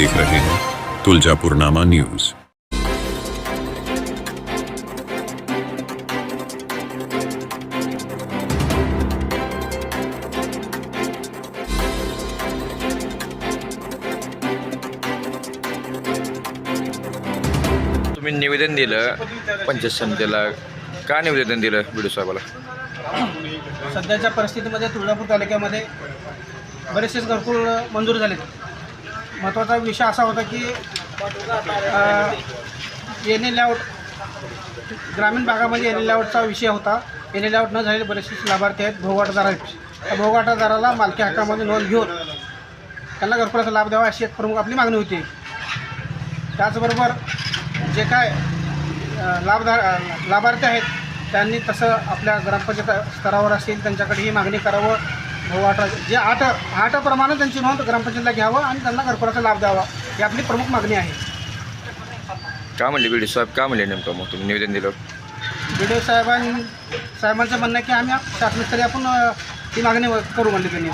देख रहे हैं तुलजापुरनामा न्यूज। तुम्ही निवेदन दिलं पंचायत समितीला का निवेदन दिलं बिडू साहेबाला? सध्याच्या परिस्थितीमध्ये तुळजापूर तालुक्यामध्ये बरेचसे घरकुल मंजूर झालेत. महत्त्वाचा विषय असा होता की एन एल लेआउट ग्रामीण भागामध्ये एन एल लेआउटचा विषय होता. एन एल लेआउट न झालेले बरेचसे लाभार्थी आहेत भोगाटदार आहेत त्या भोगाटदाराला मालकी हक्कामध्ये नोंद घेऊन त्यांना घरकुलाचा लाभ द्यावा अशी एक प्रमुख आपली मागणी होती. त्याचबरोबर जे काय अ, लाभार्थी आहेत त्यांनी तसं आपल्या ग्रामपंचायत स्तरावर असतील त्यांच्याकडे ही मागणी करावं. भाऊ आठ जे आठ आठप्रमाणे त्यांची नोंद ग्रामपंचायतला घ्यावं आणि त्यांना घरकुलाचा लाभ द्यावा. ही आपली प्रमुख मागणी आहे. का म्हणले बिडू साहेब? का म्हणले नेमकं मग तुम्ही निवेदन दिलं? बी डी साहेबां साहेबांचं म्हणणं आहे की आम्ही शासनस्तरी आपण ही मागणी करू म्हणली त्यांनी.